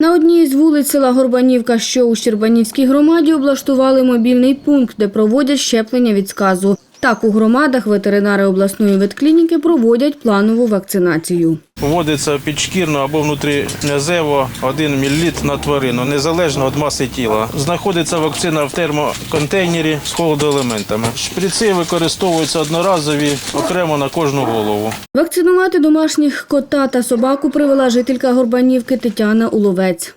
На одній з вулиць села Горбанівка, що у Щербанівській громаді, облаштували мобільний пункт, де проводять щеплення від сказу. Так, у громадах ветеринари обласної ветклініки проводять планову вакцинацію. Вводиться підшкірно або внутрінязево 1 мл на тварину, незалежно від маси тіла. Знаходиться вакцина в термоконтейнері з холодоелементами. Шприци використовуються одноразові окремо на кожну голову. Вакцинувати домашніх кота та собаку привела жителька Горбанівки Тетяна Уловець.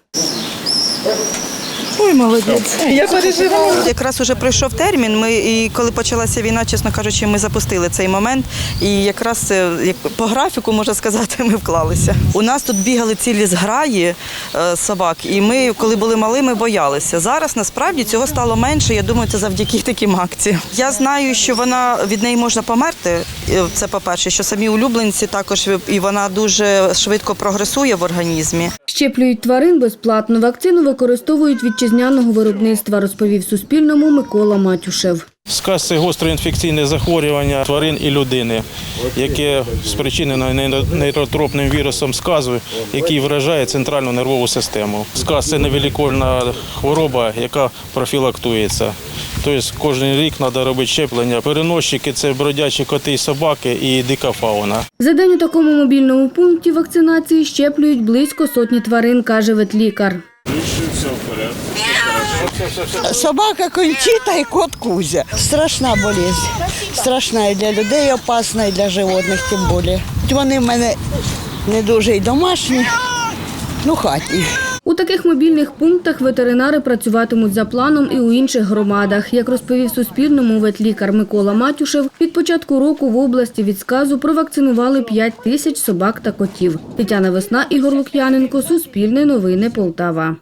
Ой, молодець. Я переживала. Якраз уже пройшов термін. Ми і коли почалася війна, чесно кажучи, ми запустили цей момент. І якраз е, як по графіку можна сказати, ми вклалися. У нас тут бігали цілі зграї е, собак, і ми, коли були малими, боялися. Зараз насправді цього стало менше. Я думаю, це завдяки таким акціям. Я знаю, що вона від неї можна померти. е, Це по-перше, що самі улюбленці також і вона дуже швидко прогресує в організмі. Щеплюють тварин безплатно. Вакцину використовують вітчизняного виробництва, розповів Суспільному Микола Матюшев. Сказ це гостре інфекційне захворювання тварин і людини, яке спричинено нейро- нейротропним вірусом сказу, який вражає центральну нервову систему. Сказ це невиліковна хвороба, яка профілактується. Тобто кожен рік треба робити щеплення. Переносчики це бродячі коти і собаки і дика фауна. За день у такому мобільному пункті вакцинації щеплюють близько сотні тварин, каже ветлікар. Собака кончита і кот Кузя. Страшна болезнь. Страшна і для людей, опасна, і для животних тим більше. Вони в мене не дуже й домашні, ну хаті. У таких мобільних пунктах ветеринари працюватимуть за планом і у інших громадах. Як розповів Суспільному ветлікар Микола Матюшев, від початку року в області від сказу провакцинували 5 тисяч собак та котів. Тетяна Весна, Ігор Лук'яненко, Суспільне новини Полтава.